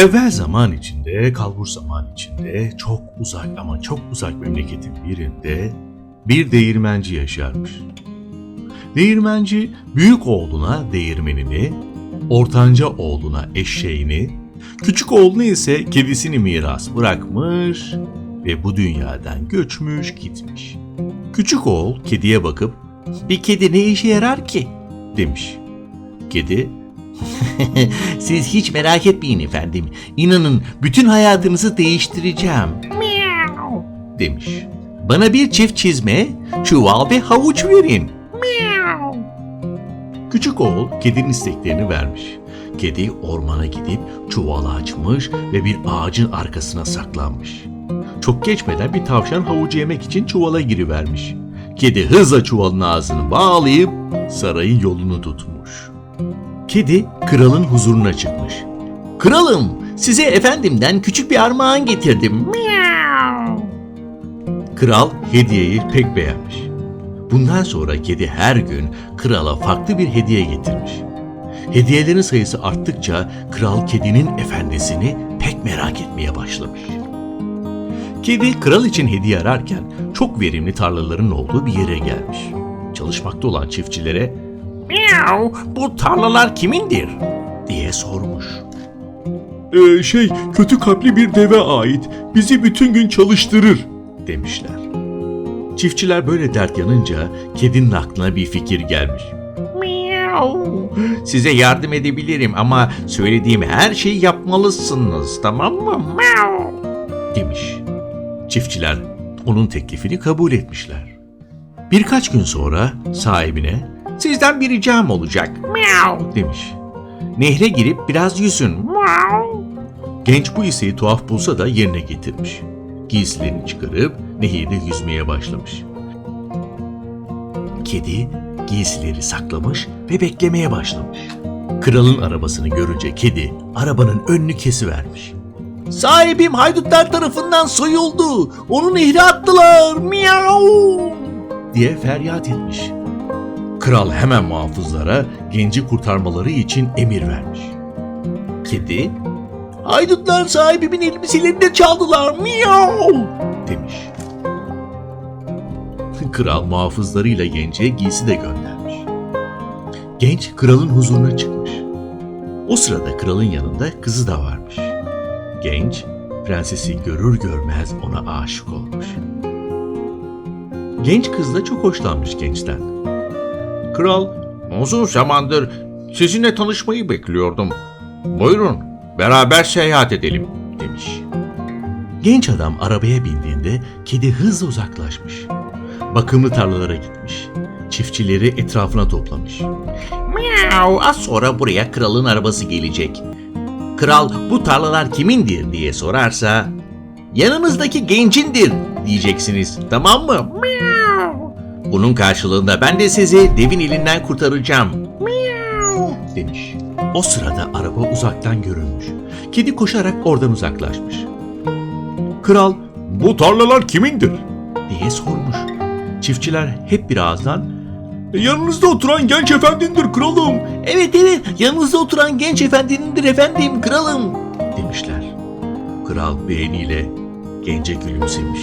Evvel zaman içinde, kalbur zaman içinde, çok uzak ama çok uzak memleketin birinde bir değirmenci yaşarmış. Değirmenci büyük oğluna değirmenini, ortanca oğluna eşeğini, küçük oğluna ise kedisini miras bırakmış ve bu dünyadan göçmüş gitmiş. Küçük oğul kediye bakıp bir kedi ne işe yarar ki demiş. Kedi Siz hiç merak etmeyin efendim. İnanın bütün hayatınızı değiştireceğim. demiş. Bana bir çift çizme, çuval ve havuç verin. Küçük oğul kedinin isteklerini vermiş. Kedi ormana gidip çuvalı açmış ve bir ağacın arkasına saklanmış. Çok geçmeden bir tavşan havucu yemek için çuvala girivermiş. Kedi hızla çuvalın ağzını bağlayıp sarayın yolunu tutmuş. Kedi kralın huzuruna çıkmış. Kralım, size efendimden küçük bir armağan getirdim. Kral hediyeyi pek beğenmiş. Bundan sonra kedi her gün krala farklı bir hediye getirmiş. Hediyelerin sayısı arttıkça kral kedinin efendisini pek merak etmeye başlamış. Kedi kral için hediye ararken çok verimli tarlaların olduğu bir yere gelmiş. Çalışmakta olan çiftçilere Miau, bu tarlalar kimindir? diye sormuş. Ee, şey, kötü kalpli bir deve ait. Bizi bütün gün çalıştırır, demişler. Çiftçiler böyle dert yanınca kedinin aklına bir fikir gelmiş. Miau. Size yardım edebilirim ama söylediğim her şeyi yapmalısınız, tamam mı? Miau. demiş. Çiftçiler onun teklifini kabul etmişler. Birkaç gün sonra sahibine Sizden bir ricam olacak. Miau. demiş. Nehre girip biraz yüzün. Miau. Genç bu isteği tuhaf bulsa da yerine getirmiş. Giysilerini çıkarıp nehirde yüzmeye başlamış. Kedi giysileri saklamış ve beklemeye başlamış. Kralın arabasını görünce kedi arabanın önünü kesivermiş. Sahibim haydutlar tarafından soyuldu. Onu nehre attılar. Miau. diye feryat etmiş. Kral hemen muhafızlara genci kurtarmaları için emir vermiş. Kedi Haydutlar sahibimin elbiselerini de çaldılar. Miau. demiş. Kral muhafızlarıyla gence giysi de göndermiş. Genç kralın huzuruna çıkmış. O sırada kralın yanında kızı da varmış. Genç prensesi görür görmez ona aşık olmuş. Genç kız da çok hoşlanmış gençten. Kral, uzun zamandır sizinle tanışmayı bekliyordum. Buyurun, beraber seyahat edelim, demiş. Genç adam arabaya bindiğinde kedi hızla uzaklaşmış. Bakımlı tarlalara gitmiş. Çiftçileri etrafına toplamış. Miau. Az sonra buraya kralın arabası gelecek. Kral bu tarlalar kimindir diye sorarsa yanınızdaki gencindir diyeceksiniz. Tamam mı? Miau. Bunun karşılığında ben de sizi devin elinden kurtaracağım. Miau. demiş. O sırada araba uzaktan görünmüş. Kedi koşarak oradan uzaklaşmış. Kral Bu tarlalar kimindir? diye sormuş. Çiftçiler hep bir ağızdan yanınızda oturan genç efendindir kralım Evet evet yanınızda oturan genç efendindir efendim kralım. demişler. Kral beğeniyle gence gülümsemiş.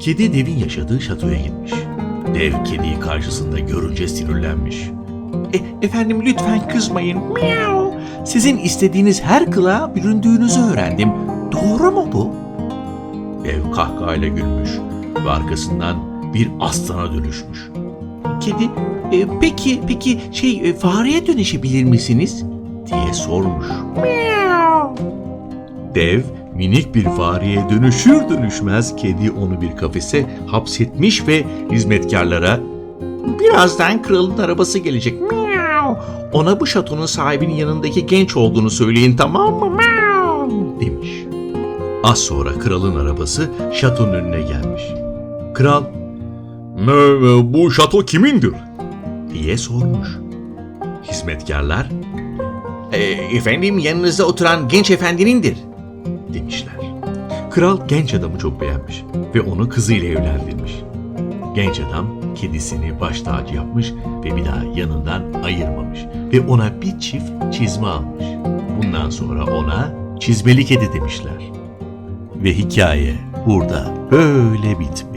Kedi devin yaşadığı şatoya gitmiş. Dev kediyi karşısında görünce sinirlenmiş. E, efendim lütfen kızmayın. Miau. Sizin istediğiniz her kılığa büründüğünüzü öğrendim. Doğru mu bu? Dev kahkahayla gülmüş ve arkasından bir aslana dönüşmüş. Kedi, e, peki peki şey e, fareye dönüşebilir misiniz? diye sormuş. Dev minik bir fareye dönüşür dönüşmez kedi onu bir kafese hapsetmiş ve hizmetkarlara Birazdan kralın arabası gelecek. Miau. Ona bu şatonun sahibinin yanındaki genç olduğunu söyleyin tamam mı? Miau. demiş. Az sonra kralın arabası şatonun önüne gelmiş. Kral "Me- bu şato kimindir? diye sormuş. Hizmetkarlar E, efendim yanınızda oturan genç efendinindir. Demişler. Kral genç adamı çok beğenmiş ve onu kızıyla evlendirmiş. Genç adam kedisini baş tacı yapmış ve bir daha yanından ayırmamış ve ona bir çift çizme almış. Bundan sonra ona çizmeli kedi demişler. Ve hikaye burada böyle bitmiş.